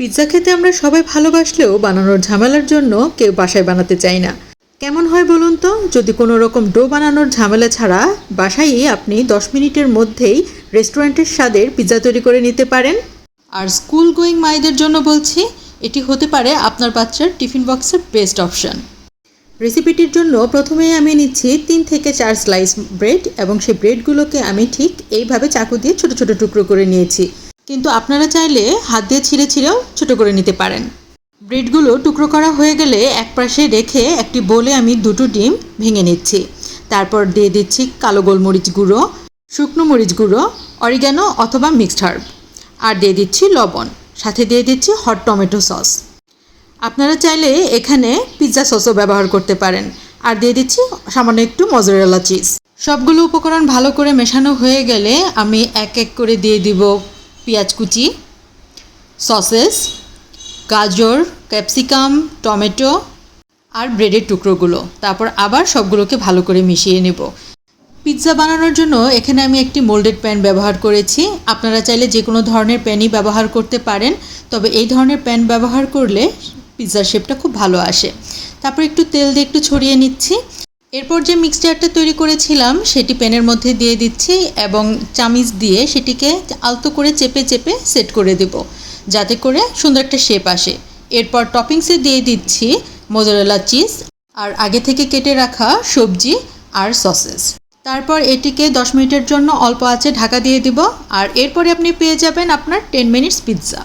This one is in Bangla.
পিৎজা খেতে আমরা সবাই ভালোবাসলেও বানানোর ঝামেলার জন্য কেউ বাসায় বানাতে চাই না। কেমন হয় বলুন তো? যদি কোনো রকম ডো বানানোর ঝামেলা ছাড়া বাসায়ই আপনি দশ মিনিটের মধ্যেই রেস্টুরেন্টের স্বাদের পিৎজা তৈরি করে নিতে পারেন। আর স্কুল গোয়িং মায়েদের জন্য বলছি, এটি হতে পারে আপনার বাচ্চার টিফিন বক্সের বেস্ট অপশন। রেসিপিটির জন্য প্রথমেই আমি নিচ্ছি তিন থেকে চার স্লাইস ব্রেড এবং সেই ব্রেডগুলোকে আমি ঠিক এইভাবে চাকু দিয়ে ছোট ছোট টুকরো করে নিয়েছি। কিন্তু আপনারা চাইলে হাত দিয়ে ছিঁড়ে ছিঁড়েও ছোট করে নিতে পারেন। ব্রেডগুলো টুকরো করা হয়ে গেলে এক পাশে রেখে একটি বোলে আমি দুটো ডিম ভেঙে নিচ্ছি। তারপর দিয়ে দিচ্ছি কালো গোলমরিচ গুঁড়ো, শুকনো মরিচ গুঁড়ো অরিগ্যানো অথবা মিক্সড হার্ব। আর দিয়ে দিচ্ছি লবণ, সাথে দিয়ে দিচ্ছি হট টমেটো সস। আপনারা চাইলে এখানে পিৎজা সসও ব্যবহার করতে পারেন। আর দিয়ে দিচ্ছি সামান্য একটু মজরেলা চিজ। সবগুলো উপকরণ ভালো করে মেশানো হয়ে গেলে আমি এক এক করে দিয়ে দিব পেঁয়াজ কুচি, সসেস, গাজর, ক্যাপসিকাম, টমেটো আর ব্রেডের টুকরোগুলো। তারপর আবার সবগুলোকে ভালো করে মিশিয়ে নেব। পিৎজা বানানোর জন্য এখানে আমি একটি মোল্ডেড প্যান ব্যবহার করেছি। আপনারা চাইলে যে কোনো ধরনের প্যানই ব্যবহার করতে পারেন, তবে এই ধরনের প্যান ব্যবহার করলে পিৎজার শেপটা খুব ভালো আসে। তারপর একটু তেল দিয়ে একটু ছড়িয়ে নিচ্ছি। এরপর যে মিক্সচারটা তৈরি করেছিলাম, সেটি প্যানের মধ্যে দিয়ে দিচ্ছি এবং চামিচ দিয়ে সেটিকে আলতো করে চেপে চেপে সেট করে দেব, যাতে করে সুন্দর একটা শেপ আসে। এরপর টপিংসে দিয়ে দিচ্ছি মোজারেলা চিজ আর আগে থেকে কেটে রাখা সবজি আর সসেস তারপর এটিকে 10 মিনিটের জন্য অল্প আঁচে ঢাকা দিয়ে দিব আর এরপরে আপনি পেয়ে যাবেন আপনার টেন মিনিটস পিৎজা